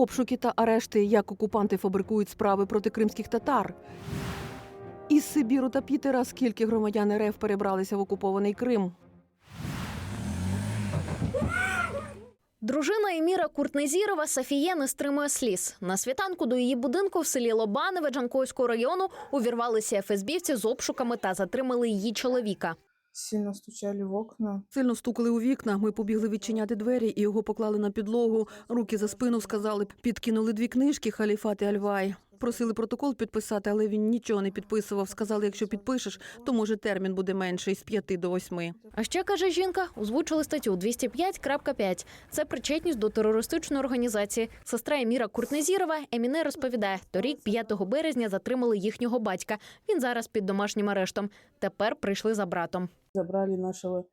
Обшуки та арешти, як окупанти фабрикують справи проти кримських татар. Із Сибіру та Пітера скільки громадян РФ перебралися в окупований Крим. Дружина Еміра Куртнезірова Софія не стримує сліз. На світанку до її будинку в селі Лобанове Джанкойського району увірвалися ФСБівці з обшуками та затримали її чоловіка. Сильно стучали в окна. Сильно стукали у вікна. Ми побігли відчиняти двері і його поклали на підлогу. Руки за спину сказали, підкинули дві книжки халіфати Альвай. Просили протокол підписати, але він нічого не підписував. Сказали, якщо підпишеш, то може термін буде менший з п'яти до восьми. А ще каже жінка, озвучили статтю 205.5. Це причетність до терористичної організації. Сестра Еміра Куртнезірова Еміне розповідає, торік, 5 березня, затримали їхнього батька. Він зараз під домашнім арештом. Тепер прийшли за братом. Забрали нашего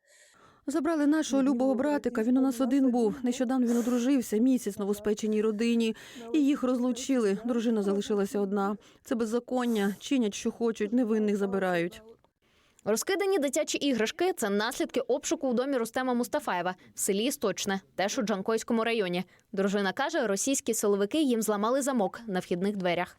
Забрали нашого любого братика. Він у нас один був. Нещодавно він одружився місяць в новоспеченій родині, і їх розлучили. Дружина залишилася одна. Це беззаконня. Чинять, що хочуть, невинних забирають. Розкидані дитячі іграшки це наслідки обшуку у домі Рустема Мустафаєва в селі Істочне, теж у Джанкойському районі. Дружина каже, російські силовики їм зламали замок на вхідних дверях.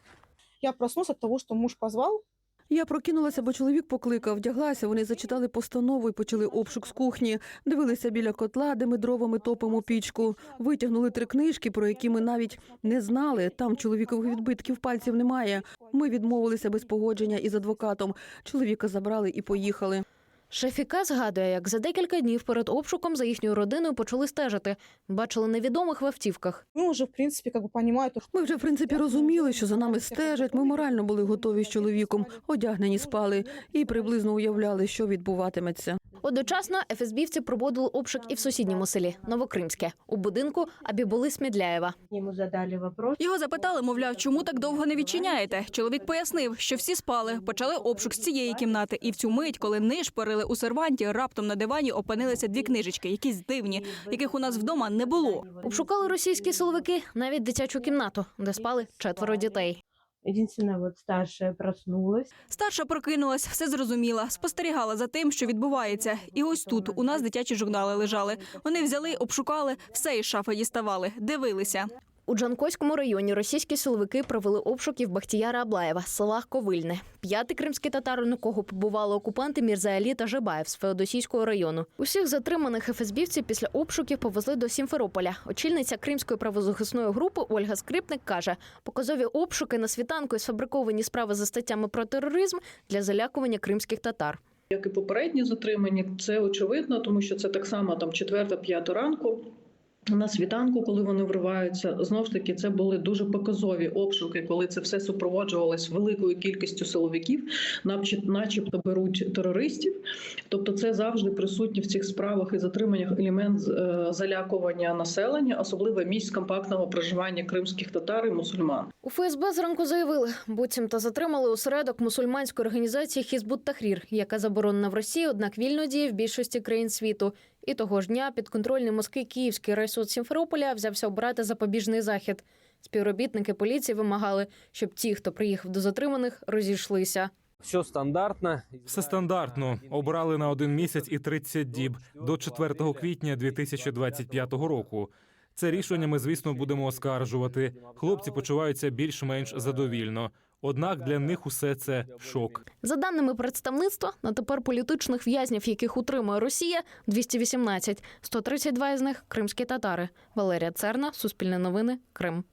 Я проснулась от того, что муж позвал. Я прокинулася, бо чоловік покликав, вдяглася. Вони зачитали постанову і почали обшук з кухні. Дивилися біля котла, де ми дровами топимо пічку. Витягнули три книжки, про які ми навіть не знали. Там чоловікових відбитків пальців немає. Ми відмовилися без погодження із адвокатом. Чоловіка забрали і поїхали. Шефіка згадує, як за декілька днів перед обшуком за їхньою родиною почали стежити. Бачили невідомих в автівках. Ми вже в принципі как бы понимаю, Ми вже в принципі розуміли, що за нами стежать. Ми морально були готові з чоловіком, одягнені спали і приблизно уявляли, що відбуватиметься. Одночасно ФСБівці проводили обшук і в сусідньому селі Новокримське у будинку Абібули Смідляєва. Ему задали вопрос. Його запитали, мовляв, чому так довго не відчиняєте. Чоловік пояснив, що всі спали. Почали обшук з цієї кімнати, і в цю мить, коли нишпорили у серванті, раптом на дивані опинилися дві книжечки, якісь дивні, яких у нас вдома не було. Обшукали російські силовики навіть дитячу кімнату, де спали четверо дітей. Единственное, вот старшая проснулась. Старша прокинулась, все зрозуміла, спостерігала за тим, що відбувається. І ось тут у нас дитячі журнали лежали. Вони взяли, обшукали, все із шафи діставали, дивилися. У Джанкойському районі російські силовики провели обшуки в Бахтіяра Аблаєва, села Ковильне. П'ятий кримський татарин, у кого побували окупанти Мірзаалі та Жебаєв з Феодосійського району. Усіх затриманих ФСБівців після обшуків повезли до Сімферополя. Очільниця кримської правозахисної групи Ольга Скрипник каже, показові обшуки на світанку і сфабриковані справи за статтями про тероризм для залякування кримських татар. Як і попередні затримані, це очевидно, тому що це так само там четверта-п'ята ранку. На світанку, коли вони вриваються, знову ж таки, це були дуже показові обшуки, коли це все супроводжувалось великою кількістю силовиків, наче- начебто беруть терористів. Тобто, це завжди присутній в цих справах і затриманнях елемент е, залякування населення, особливо місць компактного проживання кримських татар і мусульман. У ФСБ зранку заявили, буцімто затримали осередок мусульманської організації Хізбут Тахрір, яка заборонена в Росії, однак вільно діє в більшості країн світу. І того ж дня підконтрольний Москві Київський райсуд Сімферополя взявся обирати запобіжний захід. Співробітники поліції вимагали, щоб ті, хто приїхав до затриманих, розійшлися. Все стандартно. Все стандартно. Обрали на один місяць і 30 діб до 4 квітня 2025 року. Це рішення ми, звісно, будемо оскаржувати. Хлопці почуваються більш-менш задовільно. Однак для них усе це шок. За даними представництва, на тепер політичних в'язнів, яких утримує Росія, 218. 132 із них кримські татари. Валерія Церна, Суспільне новини, Крим.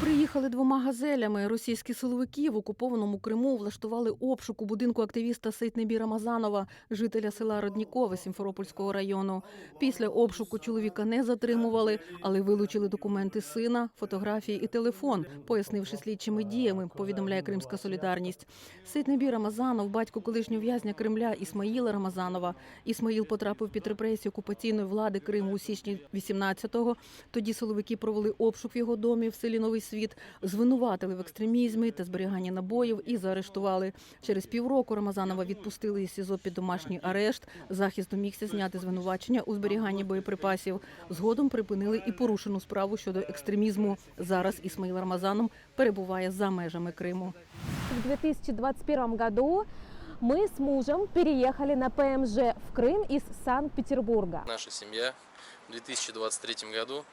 Приїхали двома газелями. Російські силовики в окупованому Криму влаштували обшук у будинку активіста Сейтнебі Рамазанова, жителя села Роднікове Сімферопольського району. Після обшуку чоловіка не затримували, але вилучили документи сина, фотографії і телефон, пояснивши слідчими діями. Повідомляє Кримська солідарність. Сейтнебі Рамазанов, батько колишнього в'язня Кремля Ісмаїла Рамазанова. Ісмаїл потрапив під репресію окупаційної влади Криму у січні 18-го. Тоді силовики провели обшук в його домі в селі Новий Світ, звинуватили в екстремізмі та зберіганні набоїв і заарештували. Через півроку Рамазанова відпустили із СІЗО під домашній арешт. Захист домігся зняти звинувачення у зберіганні боєприпасів. Згодом припинили і порушену справу щодо екстремізму. Зараз Ісмаїл Рамазанов перебуває за межами Криму. В 2021 году мы с мужем переехали на ПМЖ в Крым из Санкт-Петербурга. Наша семья в 2023 году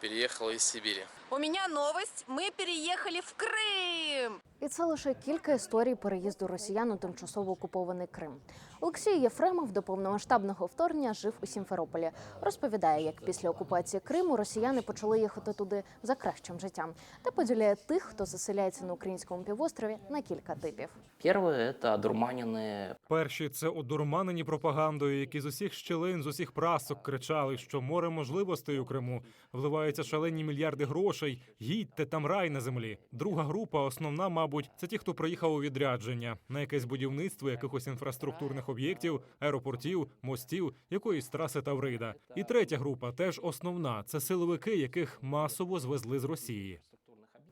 переехал из Сибири. У меня новость. Мы переехали в Крым. І це лише кілька історій переїзду росіян у тимчасово окупований Крим. Олексій Єфремов до повномасштабного вторгнення жив у Сімферополі. Розповідає, як після окупації Криму росіяни почали їхати туди за кращим життям та поділяє тих, хто заселяється на українському півострові, на кілька типів. Первое – это одурманенные Перші це одурманені пропагандою, які з усіх щілин, з усіх прасок кричали, що море можливостей у Криму вливаються шалені мільярди грошей. Їдьте там рай на землі. Друга група, основна, мабуть, це ті, хто приїхав у відрядження на якесь будівництво якихось інфраструктурних об'єктів, аеропортів, мостів, якоїсь траси Таврида. І третя група, теж основна, це силовики, яких масово звезли з Росії.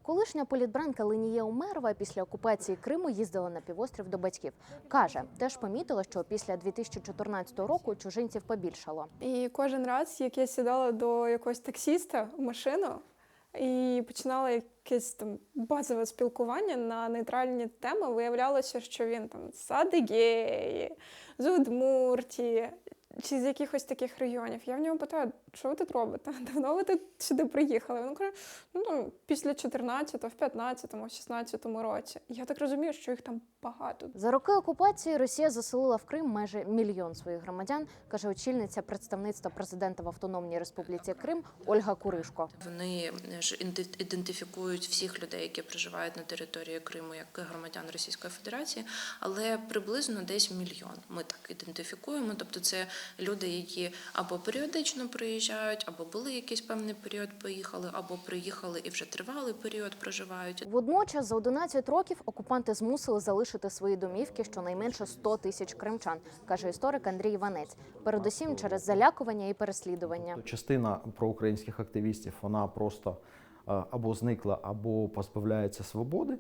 Колишня політбранка Ленія Умерова після окупації Криму їздила на півострів до батьків. Каже, теж помітила, що після 2014 року чужинців побільшало. І кожен раз, як я сідала до якогось таксіста в машину і починала якесь там базове спілкування на нейтральні теми, виявлялося, що він там з Адигеї, з Удмуртії чи з якихось таких районів. Я в нього питаю, що ви тут робите? Давно ви тут сюди приїхали? Він каже, ну там після 14-го, в 15-му, в 16-му році. Я так розумію, що їх там багато. За роки окупації Росія заселила в Крим майже мільйон своїх громадян, каже очільниця представництва президента в Автономній Республіці Крим Ольга Куришко. Вони ж інди- ідентифікують всіх людей, які проживають на території Криму, як громадян Російської Федерації, але приблизно десь мільйон. Ми так ідентифікуємо. Тобто, це люди, які або періодично приїжджають, або були якийсь певний період, поїхали, або приїхали і вже тривалий період проживають. Водночас за 11 років окупанти змусили залишити свої домівки щонайменше 100 тисяч кримчан, каже історик Андрій Іванець. Передусім через залякування і переслідування. Частина проукраїнських активістів вона просто або зникла, або позбавляється свободи.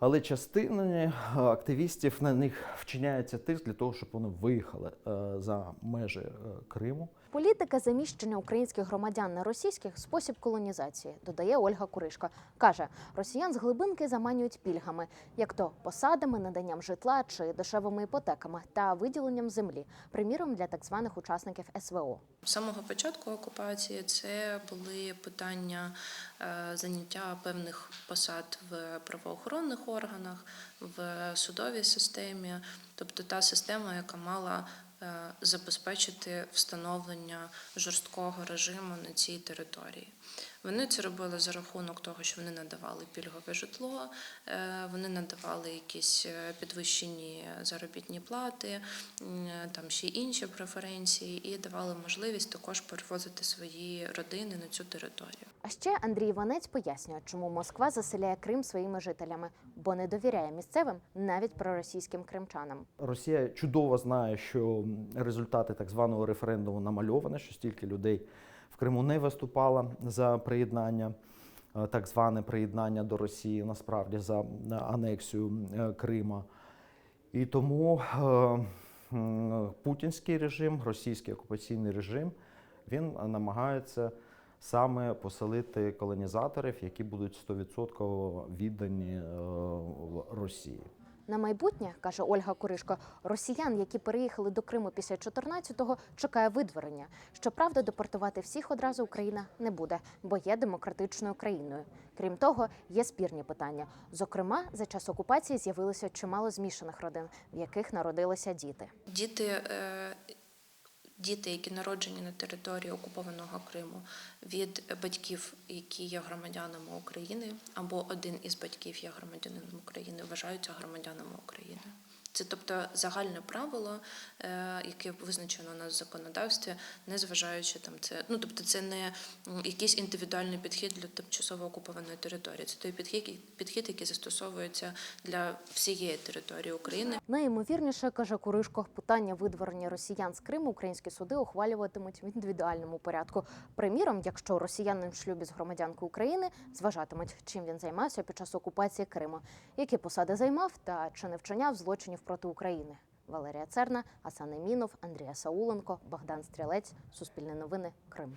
Але частина е, активістів на них вчиняється тиск для того, щоб вони виїхали е, за межі е, Криму. Політика заміщення українських громадян на російських спосіб колонізації, додає Ольга Куришко. Каже, росіян з глибинки заманюють пільгами, як то посадами, наданням житла чи дешевими іпотеками та виділенням землі, приміром для так званих учасників СВО. З самого початку окупації це були питання е, заняття певних посад в правоохоронних органах, в судовій системі, тобто та система, яка мала забезпечити встановлення жорсткого режиму на цій території. Вони це робили за рахунок того, що вони надавали пільгове житло, е, вони надавали якісь е, підвищені заробітні плати, там ще інші преференції, і давали можливість також перевозити свої родини на цю територію. А ще Андрій Іванець пояснює, чому Москва заселяє Крим своїми жителями, бо не довіряє місцевим навіть проросійським кримчанам. Росія чудово знає, що результати так званого референдуму намальовані, що стільки людей Криму не виступало за приєднання, е, так зване приєднання до Росії, насправді за е, анексію е, Крима. І тому путінський режим, російський окупаційний режим, він намагається саме поселити колонізаторів, які будуть 100% віддані Росії. На майбутнє, каже Ольга Куришко, росіян, які переїхали до Криму після 14-го, чекає видворення. Щоправда, депортувати всіх одразу Україна не буде, бо є демократичною країною. Крім того, є спірні питання. Зокрема, за час окупації з'явилося чимало змішаних родин, в яких народилися діти. Діти, е, діти, які народжені на території окупованого Криму від батьків, які є громадянами України, або один із батьків є громадянином України, вважаються громадянами України. Це тобто загальне правило, е, яке визначено в законодавстві, незважаючи там це. Ну тобто, це не якийсь індивідуальний підхід для тимчасово окупованої території. Це той підхід, підхід, який застосовується для всієї території України. Найімовірніше, каже Куришко, питання видворення росіян з Криму українські суди ухвалюватимуть в індивідуальному порядку. Приміром, якщо росіянин в шлюбі з громадянкою України зважатимуть, чим він займався під час окупації Криму, які посади займав та чи не вчиняв злочинів проти України. Валерія Церна, Асан Емінов, Андрія Сауленко, Богдан Стрілець, Суспільне новини, Крим.